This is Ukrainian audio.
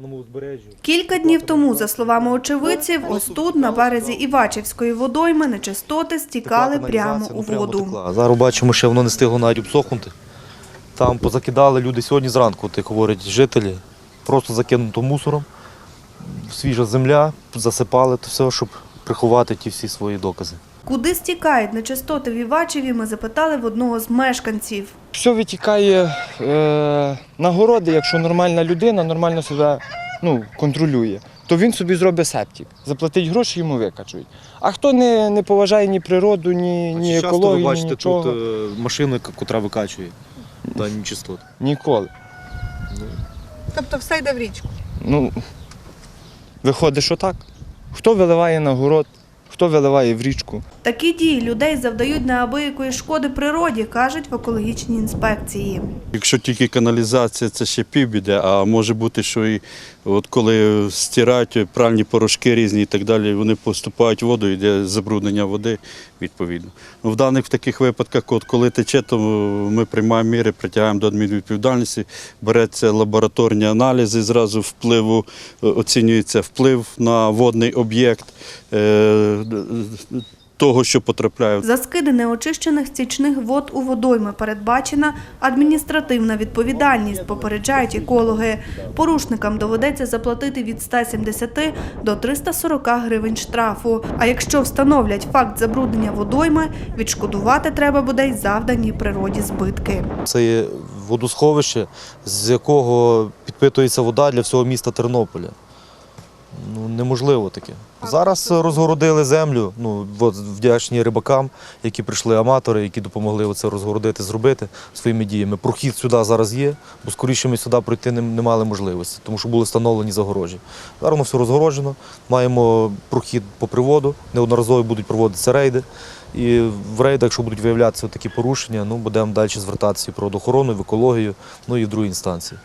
даному узбережжю. Кілька днів тому, за словами очевидців, ось тут, на березі Івачівської водойми, нечистоти стікали прямо у воду. Зараз бачимо, що воно не встигло навіть обсохнути. Там позакидали люди сьогодні зранку, як говорять жителі. Просто закинуто мусором. Свіжа земля, засипали то все, щоб приховати ті всі свої докази. Куди стікають нечистоти в Івачеві, ми запитали в одного з мешканців. Все витікає е, на городи, якщо нормальна людина нормально себе ну, контролює, то він собі зробить септик. Заплатить гроші, йому викачують. А хто не, не поважає ні природу, ні, ні Часто ви бачите нічого, тут е, машину, яка- котра викачує дані частоти. ніколи. Тобто все йде в річку. Ну, виходить, що так. Хто виливає на город, хто виливає в річку. Такі дії людей завдають неабиякої шкоди природі, кажуть в екологічній інспекції. Якщо тільки каналізація, це ще півбіди, а може бути, що і от коли стирають пральні порошки різні і так далі, вони поступають воду, йде забруднення води відповідно. Ну, в даних таких випадках, от коли тече, то ми приймаємо міри, притягаємо до адмінвідповідальності, береться лабораторні аналізи, зразу впливу, е, оцінюється вплив на водний об'єкт. Того, що потрапляє За скиди неочищених стічних вод у водойми передбачена адміністративна відповідальність, попереджають екологи. Порушникам доведеться заплатити від 170 до 340 гривень штрафу. А якщо встановлять факт забруднення водойми, відшкодувати треба буде й завдані природі збитки. Це є водосховище, з якого підпитується вода для всього міста Тернополя. Неможливо таке. Зараз розгородили землю, ну, от, вдячні рибакам, які прийшли аматори, які допомогли це розгородити, зробити своїми діями. Прохід сюди зараз є, бо скоріше ми сюди пройти не, не мали можливості, тому що були встановлені загорожі. Зараз воно все розгороджено, маємо прохід по приводу, неодноразово будуть проводитися рейди. І в рейдах, якщо будуть виявлятися такі порушення, ну, будемо далі звертатися і в природоохорону, і в екологію, ну і в другій інстанції.